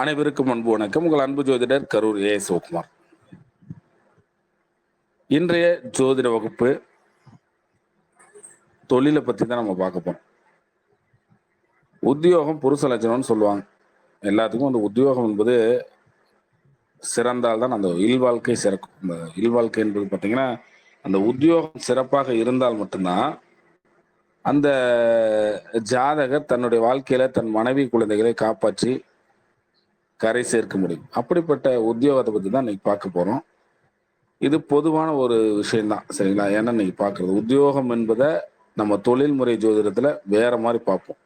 அனைவருக்கும் அன்பு வணக்கம். உங்கள் அன்பு ஜோதிடர் கரூர் ஏ சிவகுமார். இன்றைய ஜோதிட வகுப்பு தொழிலை பத்தி தான் நம்ம பார்க்க போறோம். உத்தியோகம் புருஷ லட்சணம்னு சொல்லுவாங்க. எல்லாத்துக்கும் அந்த உத்தியோகம் என்பது சிறந்தால் தான் அந்த இல்வாழ்க்கை சிறக்கும். அந்த இல்வாழ்க்கை என்பது பார்த்தீங்கன்னா அந்த உத்தியோகம் சிறப்பாக இருந்தால் மட்டும்தான் அந்த ஜாதகர் தன்னுடைய வாழ்க்கையில தன் மனைவி குழந்தைகளை காப்பாற்றி கரை சேர்க்க முடியும். அப்படிப்பட்ட உத்தியோகத்தை பத்தி தான் இன்னைக்கு பார்க்க போறோம். இது பொதுவான ஒரு விஷயம்தான் சரிங்களா? ஏன்னா இன்னைக்கு பார்க்கறது உத்தியோகம் என்பதை நம்ம தொழில்முறை ஜோதிடத்துல வேற மாதிரி பார்ப்போம்.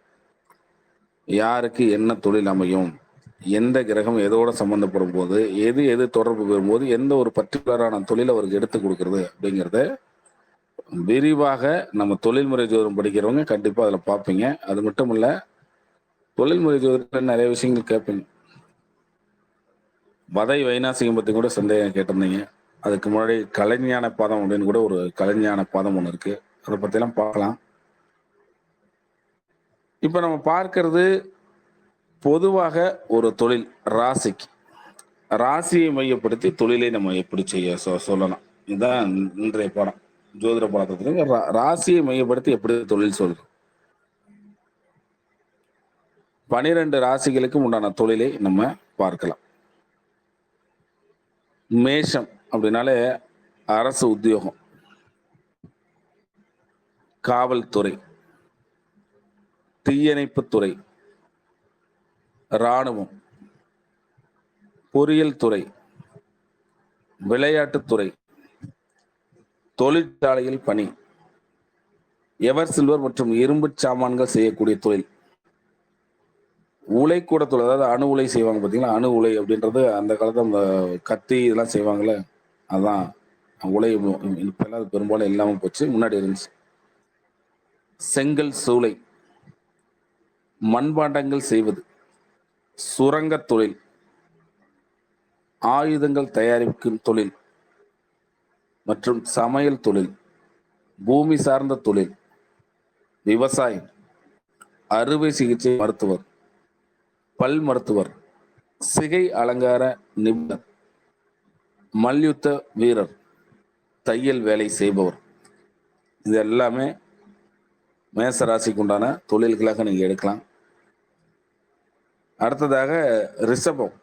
யாருக்கு என்ன தொழில் அமையும் எந்த கிரகம் எதோட சம்பந்தப்படும் போது எது எது தொடர்பு பெறும்போது எந்த ஒரு பர்டிகுலரான தொழில் அவருக்கு எடுத்து கொடுக்கறது அப்படிங்கிறத விரிவாக நம்ம தொழில்முறை ஜோதிடம் படிக்கிறவங்க கண்டிப்பா அதுல பார்ப்பீங்க. அது மட்டும் இல்ல தொழில்முறை ஜோதிடத்துல நிறைய விஷயங்கள் கேட்பீங்க. வதை வைநாசிகம் பத்தி கூட சந்தேகம் கேட்டிருந்தீங்க. அதுக்கு முன்னாடி கலைஞான பாதம் அப்படின்னு கூட ஒரு கலைஞான பாதம் ஒன்று இருக்கு. அதை பத்திலாம் பார்க்கலாம். இப்ப நம்ம பார்க்கறது பொதுவாக ஒரு தொழில் ராசிக்கு. ராசியை மையப்படுத்தி தொழிலை நம்ம எப்படி செய்ய சொ- சொல்லலாம். இதுதான் இன்றைய பாடம். ஜோதிட பாடத்துல ரா- ராசியை மையப்படுத்தி எப்படி தொழில் சொல்றோம் பனிரெண்டு ராசிகளுக்கும் உண்டான தொழிலை நம்ம பார்க்கலாம். மேஷம் அப்படின்னாலே அரசு உத்தியோகம். காவல்துறை தீயணைப்புத்துறை இராணுவம் பொறியியல் துறை விளையாட்டுத்துறை தொழிற்சாலையில் பணி எவர் சில்வர் மற்றும் இரும்பு சாமான்கள் செய்யக்கூடிய தொழில். உலை கூடத்துல அதாவது அணு உலை செய்வாங்க பார்த்தீங்களா அணு உலை அப்படின்றது அந்த காலத்துல அந்த கத்தி இதெல்லாம் செய்வாங்கல்ல? அதான். உலை இப்பெல்லாம் அது பெரும்பாலும் இல்லாமல் போச்சு. முன்னாடி இருந்துச்சு. செங்கல் சூளை. மண்பாண்டங்கள் செய்வது. சுரங்கத் தொழில். ஆயுதங்கள் தயாரிக்கும் தொழில். மற்றும் சமையல் தொழில். பூமி சார்ந்த தொழில். விவசாயம். அறுவை சிகிச்சை மருத்துவர். பல் மருத்துவர் சிகை அலங்கார நிபுணர் மல்யுத்த வீரர் தையல் வேலை செய்பவர். இது எல்லாமே மேச ராசிக்கு உண்டான தொழில்களாக நீங்கள் எடுக்கலாம். அடுத்ததாக ரிஷபம்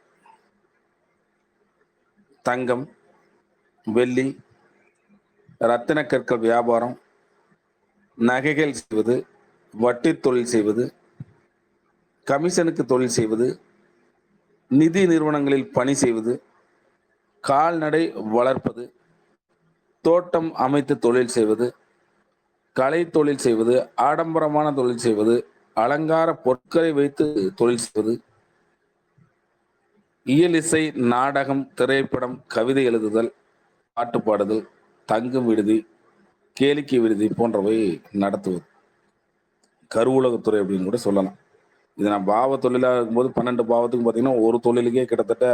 தங்கம் வெள்ளி ரத்தின கற்கள் வியாபாரம் நகைகள் செய்வது வட்டி தொழில் செய்வது கமிஷனுக்கு தொழில் செய்வது நிதி நிறுவனங்களில் பணி செய்வது கால்நடை வளர்ப்பது தோட்டம் அமைத்து தொழில் செய்வது கலை தொழில் செய்வது ஆடம்பரமான தொழில் செய்வது அலங்கார பொருட்களை வைத்து தொழில் செய்வது இயலிசை நாடகம் திரைப்படம் கவிதை எழுதுதல் பாட்டு பாடுதல் தங்கும் விடுதி கேளிக்கை விடுதி போன்றவை நடத்துவது. கருவூலகத்துறை அப்படின்னு கூட சொல்லலாம். இது நான் பாவ தொழிலாக இருக்கும்போது பன்னெண்டு பாவத்துக்கு பார்த்தீங்கன்னா ஒரு தொழிலுக்கே கிட்டத்தட்ட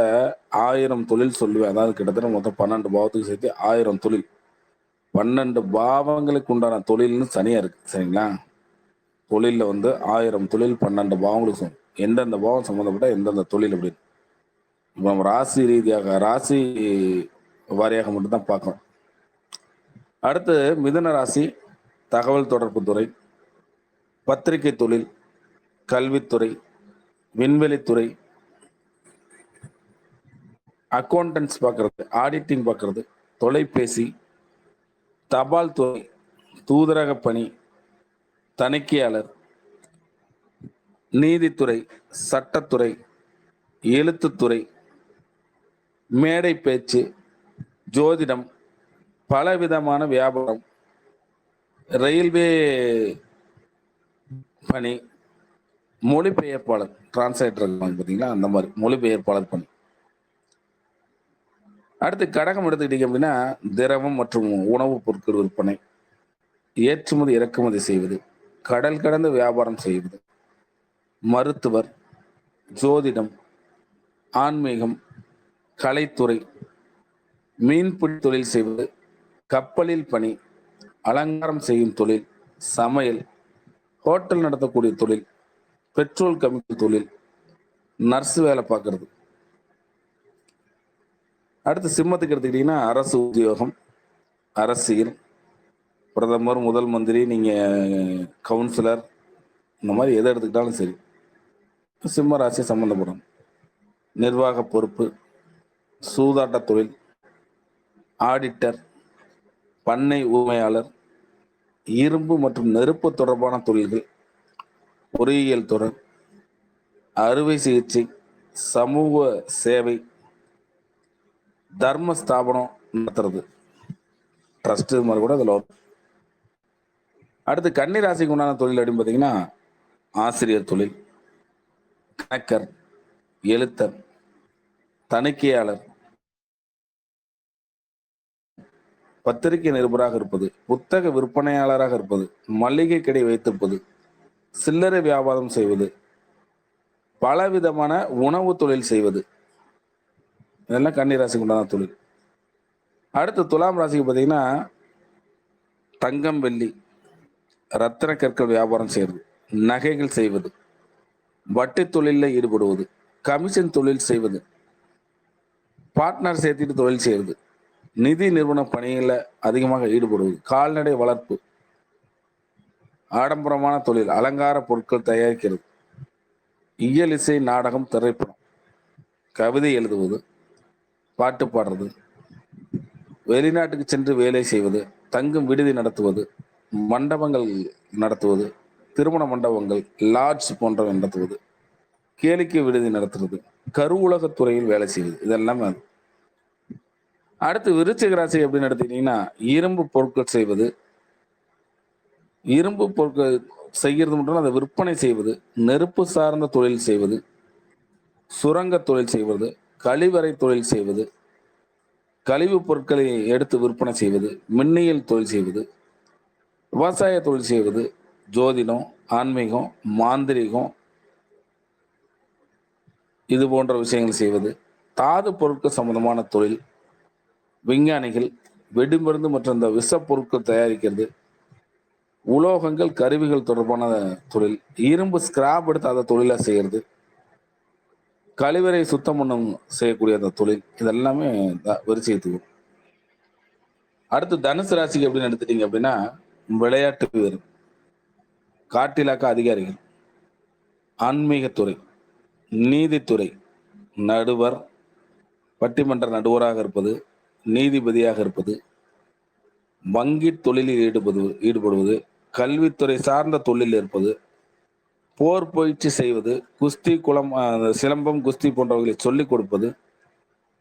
ஆயிரம் தொழில் சொல்லுவேன். அதாவது கிட்டத்தட்ட மொத்தம் பன்னெண்டு பாவத்துக்கு சேர்த்து ஆயிரம் தொழில். பன்னெண்டு பாவங்களுக்கு உண்டான தொழில்னு தனியா இருக்கு. சரிங்களா? தொழிலில் வந்து ஆயிரம் தொழில் பன்னெண்டு பாவங்களுக்கு சமம். எந்தெந்த பாவம் சம்மந்தப்பட்ட எந்தெந்த தொழில் அப்படின்னு. இப்போ நம்ம ராசி ரீதியாக ராசி வாரியாக மட்டும்தான் பார்க்கணும். அடுத்து மிதன ராசி தகவல் தொடர்பு துறை பத்திரிகை தொழில் கல்வித்துறை விண்வெளித்துறை அக்கௌண்டன்ஸ் பார்க்கறது ஆடிட்டிங் பார்க்கறது தொலைபேசி தபால் துறை தூதரக பணி தணிக்கையாளர் நீதித்துறை சட்டத்துறை எழுத்துத்துறை மேடை பேச்சு ஜோதிடம் பலவிதமான வியாபாரம் ரயில்வே பணி மொழிபெயர்ப்பாளர் டிரான்ஸ்லேட்டர் பார்த்தீங்களா அந்த மாதிரி மொழிபெயர்ப்பாளர் பணி. அடுத்து கடகம் எடுத்துக்கிட்டீங்க அப்படின்னா திரவம் மற்றும் உணவுப் பொருட்கள் விற்பனை ஏற்றுமதி இறக்குமதி செய்வது கடல் கடந்த வியாபாரம் செய்வது மருத்துவர் ஜோதிடம் ஆன்மீகம் கலைத்துறை மீன்பிடி தொழில் செய்வது கப்பலில் பணி அலங்காரம் செய்யும் தொழில் சமையல் ஹோட்டல் நடத்தக்கூடிய தொழில் பெட்ரோல் கெமிக்கல் தொழில் நர்ஸ் வேலை பார்க்கறது. அடுத்து சிம்மத்துக்கு எடுத்துக்கிட்டிங்கன்னா அரசு உத்தியோகம் அரசியல் பிரதமர் முதல் மந்திரி நீங்கள் கவுன்சிலர் இந்த மாதிரி எதை எடுத்துக்கிட்டாலும் சரி. சிம்ம ராசி சம்மந்தப்படும் நிர்வாக பொறுப்பு சூதாட்ட தொழில் ஆடிட்டர் பண்ணை உரிமையாளர் இரும்பு மற்றும் நெருப்பு தொடர்பான தொழில்கள் பொறியியல் துறை அறுவை சிகிச்சை சமூக சேவை தர்ம ஸ்தாபனம் நடத்துறது. ட்ரஸ்ட் இது மாதிரி கூட அதில் அடுத்து கன்னி ராசிக்கு உண்டான தொழில் அப்படின்னு பார்த்தீங்கன்னா ஆசிரியர் தொழில் கணக்கர் எழுத்தர் தணிக்கையாளர் பத்திரிகை நிருபராக இருப்பது புத்தக விற்பனையாளராக இருப்பது மளிகை கடை வைத்திருப்பது சில்லறை வியாபாரம் செய்வது. பலவிதமான உணவு தொழில் செய்வது. இதெல்லாம் கன்னி ராசிக்கு உண்டான தொழில். அடுத்து துலாம் ராசிக்கு பார்த்தீங்கன்னா தங்கம் வெள்ளி ரத்தன கற்கள் வியாபாரம் செய்வது நகைகள் செய்வது வட்டி தொழிலில் ஈடுபடுவது கமிஷன் தொழில் செய்வது பார்ட்னர் சேர்த்துட்டு தொழில் செய்வது நிதி நிறுவன பணிகளில் அதிகமாக ஈடுபடுவது கால்நடை வளர்ப்பு ஆடம்பரமான தொழில் அலங்கார பொருட்கள் தயாரிக்கிறது இயல் இசை நாடகம் திரைப்படம் கவிதை எழுதுவது பாட்டு பாடுறது வெளிநாட்டுக்கு சென்று வேலை செய்வது தங்கும் விடுதி நடத்துவது மண்டபங்கள் நடத்துவது திருமண மண்டபங்கள் லாட்ஜ் போன்றவை நடத்துவது கேளிக்கை விடுதி நடத்துறது கருவுலகத் துறையில் வேலை செய்வது இதெல்லாம் அது. அடுத்து விருச்சிக ராசி அப்படின்னு எடுத்துக்கிட்டீங்கன்னா இரும்பு பொருட்கள் செய்வது இரும்பு பொருட்கள் செய்கிறது மட்டும் அதை விற்பனை செய்வது நெருப்பு சார்ந்த தொழில் செய்வது சுரங்க தொழில் செய்வது கழிவறை தொழில் செய்வது கழிவுப் பொருட்களை எடுத்து விற்பனை செய்வது மின்னியல் தொழில் செய்வது விவசாய தொழில் செய்வது ஜோதிடம் ஆன்மீகம் மாந்திரீகம் இது போன்ற விஷயங்கள் செய்வது தாது பொருட்கள் சம்பந்தமான தொழில் விஞ்ஞானிகள் வெடிமருந்து மற்றும் இந்த விஷ பொருட்கள் தயாரிக்கிறது உலோகங்கள் கருவிகள் தொடர்பான தொழில். இரும்பு ஸ்கிராப் எடுத்து அதை தொழிலாக செய்யறது. கழிவறை சுத்தம் பண்ணும் செய்யக்கூடிய அந்த தொழில். இதெல்லாமே த- விருச்சிகத்துக்கு வரும். அடுத்து தனுசு ராசிக்கு அப்படின்னு எடுத்துட்டீங்க அப்படின்னா விளையாட்டு வீரர். காட்டிலாக்க அதிகாரிகள். ஆன்மீகத்துறை. நீதித்துறை. நடுவர். பட்டிமன்ற நடுவராக இருப்பது. நீதிபதியாக இருப்பது. வங்கி தொழிலில் ஈடுபடுவது ஈடுபடுவது. கல்வித்துறை சார்ந்த தொழில் இருப்பது போர் பயிற்சி செய்வது குஸ்தி குளம் சிலம்பம் குஸ்தி போன்றவைகளை சொல்லிக் கொடுப்பது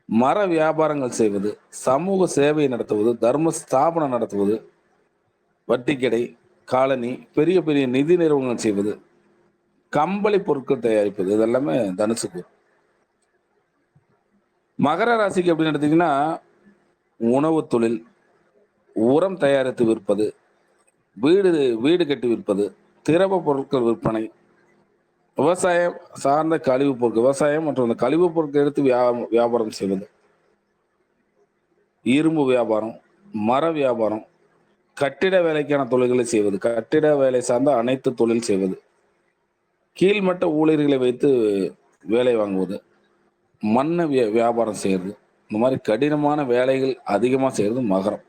மர வியாபாரங்கள் செய்வது சமூக சேவை நடத்துவது தர்ம ஸ்தாபனம் நடத்துவது வட்டிக்கடை காலனி பெரிய பெரிய நிதி நிறுவனங்கள் செய்வது கம்பளி பொருட்கள் தயாரிப்பது இதெல்லாமே தனுசுக்கு மகர ராசிக்கு அப்படின்னு எடுத்தீங்கன்னா உணவு தொழில் உரம் தயாரித்து விற்பது வீடு வீடு கட்டி விற்பது திரவ பொருட்கள் விற்பனை விவசாயம் சார்ந்த கழிவுப் பொருட்கள் விவசாயம் மற்றும் அந்த கழிவுப் பொருட்கள் எடுத்து வியா- வியாபாரம் செய்வது. இரும்பு வியாபாரம் மர வியாபாரம் கட்டிட வேலைக்கான தொழில்களை செய்வது கட்டிட வேலை சார்ந்த அனைத்து தொழில் செய்வது. கீழ்மட்ட ஊழியர்களை வைத்து வேலை வாங்குவது. மண்ணை வியா- வியாபாரம் செய்யறது. இந்த மாதிரி கடினமான வேலைகள் அதிகமாக செய்யறது மகரம்.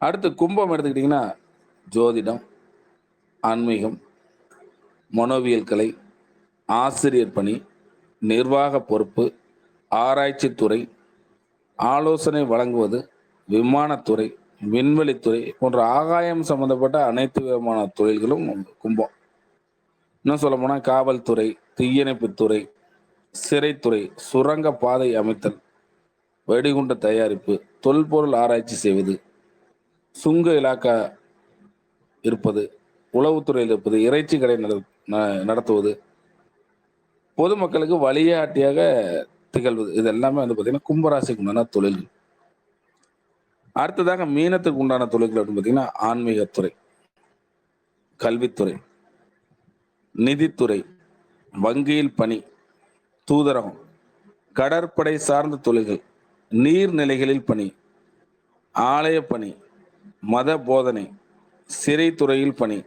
அடுத்து கும்பம் எடுத்துக்கிட்டிங்கன்னா ஜோதிடம் ஆன்மீகம் மனோவியல் கலை ஆசிரியர் பணி நிர்வாக பொறுப்பு ஆராய்ச்சித்துறை ஆலோசனை வழங்குவது விமானத்துறை விண்வெளித்துறை போன்ற ஆகாயம் சம்பந்தப்பட்ட அனைத்து விதமான தொழில்களும் கும்பம். இன்னும் சொல்ல போனால் காவல்துறை தீயணைப்புத்துறை சிறைத்துறை சுரங்க பாதை அமைத்தல் வெடிகுண்டு தயாரிப்பு தொல்பொருள் ஆராய்ச்சி செய்வது சுங்க இலாக்கா இருப்பது உளவுத்துறையில் இருப்பது இறைச்சி கடை ந- நடத்துவது பொதுமக்களுக்கு வழிகாட்டியாக திகழ்வது. இது எல்லாமே வந்து பார்த்தீங்கன்னா கும்பராசிக்கு உண்டான தொழில்கள். அடுத்ததாக மீனத்துக்கு உண்டான தொழில்கள் அப்படின்னு பார்த்தீங்கன்னா ஆன்மீகத்துறை கல்வித்துறை நிதித்துறை வங்கியில் பணி தூதரகம் கடற்படை சார்ந்த தொழில்கள் நீர்நிலைகளில் பணி ஆலய பணி மத போதனை சிறைத்துறையில் பணி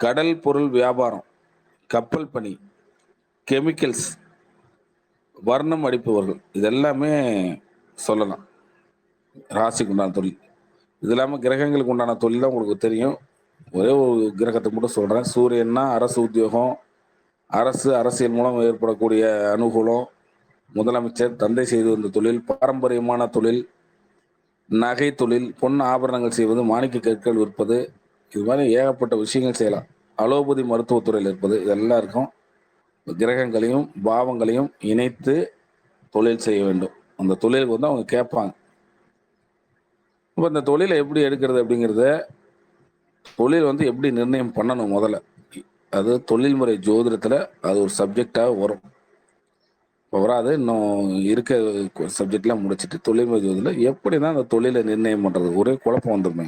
கடல் பொருள் வியாபாரம் கப்பல் பணி கெமிக்கல்ஸ் வர்ணம் அடிப்பவர்கள் இதெல்லாமே சொல்லலாம். ராசிக்கு உண்டான தொழில். இது இல்லாமல் கிரகங்களுக்கு உண்டான தொழில் தான் உங்களுக்கு தெரியும். ஒரே ஒரு கிரகத்தை மட்டும் சொல்கிறேன் சூரியன்னா அரசு உத்தியோகம் அரசு அரசியல் மூலம் ஏற்படக்கூடிய அனுகூலம் முதலமைச்சர் தந்தை செய்து வந்த தொழில் பாரம்பரியமான தொழில் நகை தொழில் பொன் ஆபரணங்கள் செய்வது மாணிக்க கற்கள் விற்பது இது மாதிரி ஏகப்பட்ட விஷயங்கள் செய்யலாம். அலோபதி மருத்துவத்துறையில் இருப்பது இதெல்லாம் இருக்கும். கிரகங்களையும் பாவங்களையும் இணைத்து தொழில் செய்ய வேண்டும். அந்த தொழிலுக்கு வந்து அவங்க கேட்பாங்க. இப்போ இந்த தொழிலை எப்படி எடுக்கிறது அப்படிங்கிறத தொழில் வந்து எப்படி நிர்ணயம் பண்ணணும் முதல்ல? அது தொழில்முறை ஜோதிடத்தில் அது ஒரு சப்ஜெக்டாக வரும். இப்போ வராது. இன்னும் இருக்க சப்ஜெக்ட்லாம் முடிச்சுட்டு தொழில்முறை ஜோதிடத்தில் எப்படி தான் அந்த தொழிலை நிர்ணயம் பண்ணுறது ஒரே குழப்பம் வந்துருமே.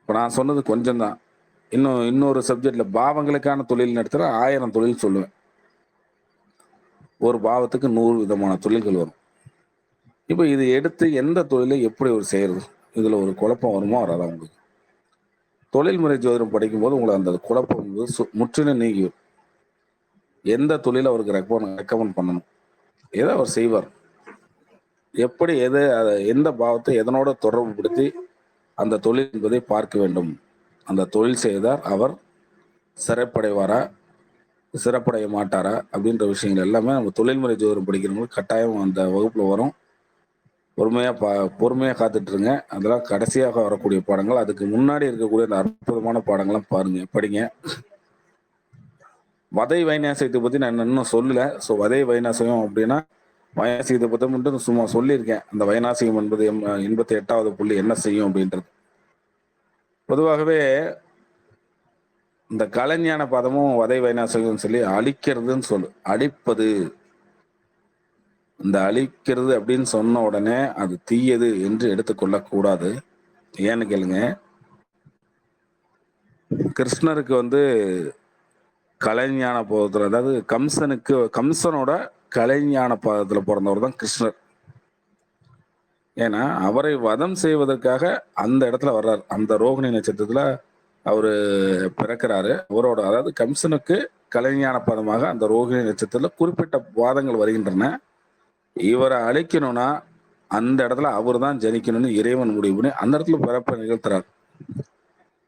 இப்போ நான் சொன்னது கொஞ்சம் தான் இன்னும் இன்னொரு சப்ஜெக்டில் பாவங்களுக்கான தொழில் நடத்துகிற ஆயிரம் தொழில் சொல்லுவேன். ஒரு பாவத்துக்கு நூறு விதமான தொழில்கள் வரும். இப்போ இது எடுத்து எந்த தொழிலை எப்படி ஒரு செய்கிறது இதில் ஒரு குழப்பம் வருமோ வராதா உங்களுக்கு? தொழில்முறை ஜோதிடம் படிக்கும்போது உங்களை அந்த குழப்பம் முற்றிலும் நீங்கி எந்த தொழிலை அவருக்கு ரெக்கமெண்ட் ரெக்கமெண்ட் பண்ணணும்? எதை அவர் செய்வார்? எப்படி எது அதை எந்த பாவத்தை எதனோட தொடர்புபடுத்தி அந்த தொழில் என்பதை பார்க்க வேண்டும். அந்த தொழில் செய்தார் அவர் சிறப்படைவாரா சிறப்படைய மாட்டாரா அப்படின்ற விஷயங்கள் எல்லாமே நம்ம தொழில்முறை ஜோதிடம் படிக்கிறவங்களுக்கு கட்டாயம் அந்த வகுப்புல வரும். பொறுமையாக பா பொறுமையாக காத்துட்ருங்க. அதெல்லாம் கடைசியாக வரக்கூடிய பாடங்கள். அதுக்கு முன்னாடி இருக்கக்கூடிய அந்த அற்புதமான பாடங்கள்லாம் பாருங்க படிங்க. வதை வைநாசிகத்தை பற்றி நான் இன்னும் சொல்லலை. ஸோ வதை வைநாசிகம் அப்படின்னா வைநாசிகத்தை பற்றி மட்டும் சும்மா சொல்லியிருக்கேன். அந்த வைநாசிகம் என்பது எண்பத்தி எட்டாவது புள்ளி என்ன செய்யும் அப்படின்றது. பொதுவாகவே இந்த கலைஞான பதமும் வதை வைநாசகம் சொல்லி அழிக்கிறதுன்னு சொல்லு. அழிப்பது. இந்த அழிக்கிறது அப்படின்னு சொன்ன உடனே அது தீயது என்று எடுத்துக்கொள்ள கூடாது ஏன்னு கேளுங்க. கிருஷ்ணருக்கு வந்து கலைஞான பதத்துல அதாவது கம்சனுக்கு கம்சனோட கலைஞான பாதத்தில் பிறந்தவர் தான் கிருஷ்ணர். ஏன்னா அவரை வதம் செய்வதற்காக அந்த இடத்துல வர்றார். அந்த ரோகிணி நட்சத்திரத்துல அவரு பிறக்கிறாரு. அவரோட அதாவது கம்சனுக்கு கலைஞான பதமாக அந்த ரோகிணி நட்சத்திரத்தில் குறிப்பிட்ட வாதங்கள் வருகின்றன. இவரை அழிக்கணும்னா அந்த இடத்துல அவர் தான் ஜனிக்கணும்னு இறைவன் முடிவுன்னு அந்த இடத்துல பிறப்பை நிகழ்த்துறார்.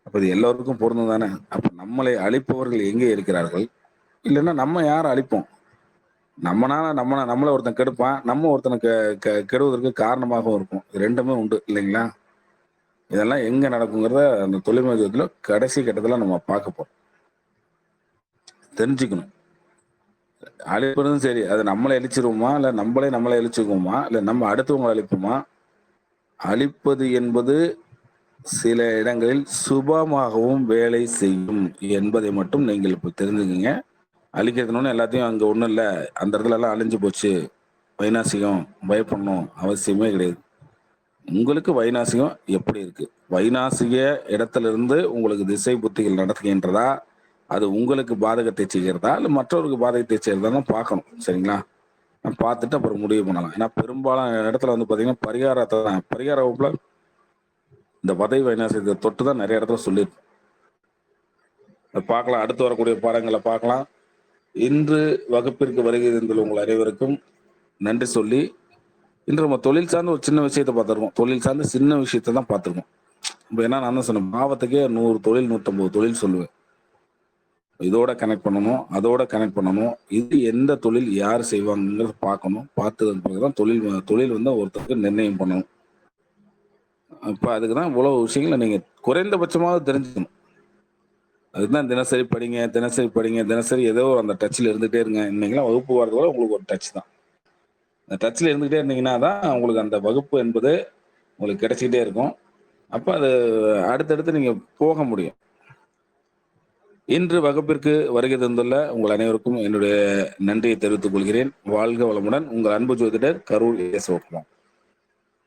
அப்ப இது எல்லோருக்கும் பொருந்தும் தானே அப்ப நம்மளை அழிப்பவர்கள் எங்கே இருக்கிறார்கள்? இல்லைன்னா நம்ம யாரை அழிப்போம்? நம்மனால நம்ம நம்மளை ஒருத்தன் கெடுப்பான் நம்ம ஒருத்தனை கெ- கெடுவதற்கு காரணமாகவும் இருக்கும். ரெண்டுமே உண்டு இல்லைங்களா? இதெல்லாம் எங்க நடக்குங்கிறத அந்த தொழில்நுட்பத்துல கடைசி கட்டத்துல நம்ம பார்க்க போறோம். தெரிஞ்சுக்கணும். அழிப்பதும் சரி அது நம்மளை அழிச்சிருவோமா? இல்ல நம்மளே நம்மளை அழிச்சுக்குவோமா? இல்ல நம்ம அடுத்தவங்களை அழிப்போமா? அழிப்பது என்பது சில இடங்களில் சுபமாகவும் வேலை செய்யும் என்பதை மட்டும் நீங்கள் இப்போ தெரிஞ்சுக்கங்க. அழிக்கிறதுனு எல்லாத்தையும் அங்கே ஒன்றும் இல்லை. அந்த இடத்துல எல்லாம் அழிஞ்சு போச்சு. வைநாசிகம் பயப்படணும் அவசியமே கிடையாது. உங்களுக்கு வைநாசிகம் எப்படி இருக்கு? வைநாசிக இடத்துல இருந்து உங்களுக்கு திசை புத்திகள் நடத்துகின்றதா? அது உங்களுக்கு பாதகத்தை செய்கிறதா? இல்லை மற்றவருக்கு பாதகத்தை செய்கிறதா பார்க்கணும். சரிங்களா? நான் பார்த்துட்டு அப்புறம் முடிவு பண்ணலாம். ஏன்னா பெரும்பாலான இடத்துல வந்து பார்த்தீங்கன்னா பரிகாரத்தை தான். பரிகார வகுப்புல இந்த வதை வைநாசிகத்தை தொட்டு தான் நிறைய இடத்துல சொல்லியிருக்கோம் அதை பார்க்கலாம். அடுத்து வரக்கூடிய பாடங்களை பார்க்கலாம். இன்று வகுப்பிற்கு வருகை தந்துள்ள உங்கள் அனைவருக்கும் நன்றி சொல்லி இன்று நம்ம தொழில் சார்ந்த ஒரு சின்ன விஷயத்தை பார்த்துருக்கோம் தொழில் சார்ந்த சின்ன விஷயத்தை தான் பார்த்துருக்கோம் இப்போ என்ன நான் தான் சொன்னேன் பாவத்துக்கே நூறு தொழில் நூற்றம்பது தொழில் சொல்லுவேன். இதோட கனெக்ட் பண்ணணும் அதோட கனெக்ட் பண்ணணும். இது எந்த தொழில் யார் செய்வாங்கிறத பார்க்கணும். பார்த்ததுக்கு பிறகு தான் தொழில் தொழில் வந்து ஒருத்தருக்கு நிர்ணயம் பண்ணணும். இப்போ அதுக்கு தான் இவ்வளவு விஷயங்களை நீங்கள் குறைந்தபட்சமாவது தெரிஞ்சுக்கணும். அதுதான் தினசரி படிங்க தினசரி படிங்க தினசரி ஏதோ அந்த டச்சில் இருந்துகிட்டே இருங்க. இன்னைக்கெல்லாம் வகுப்பு வரதோட உங்களுக்கு ஒரு டச் தான். அந்த டச்சில் இருந்துகிட்டே இருந்தீங்கன்னா தான் உங்களுக்கு அந்த வகுப்பு என்பது உங்களுக்கு கிடைச்சிக்கிட்டே இருக்கும். அப்போ அது அடுத்தடுத்து நீங்கள் போக முடியும். இன்று வகுப்பிற்கு வருகை தந்துள்ள உங்கள் அனைவருக்கும் என்னுடைய நன்றியை தெரிவித்துக் கொள்கிறேன். வாழ்க வளமுடன் உங்கள் அன்பு ஜோதிடர் கரூர் எஸ்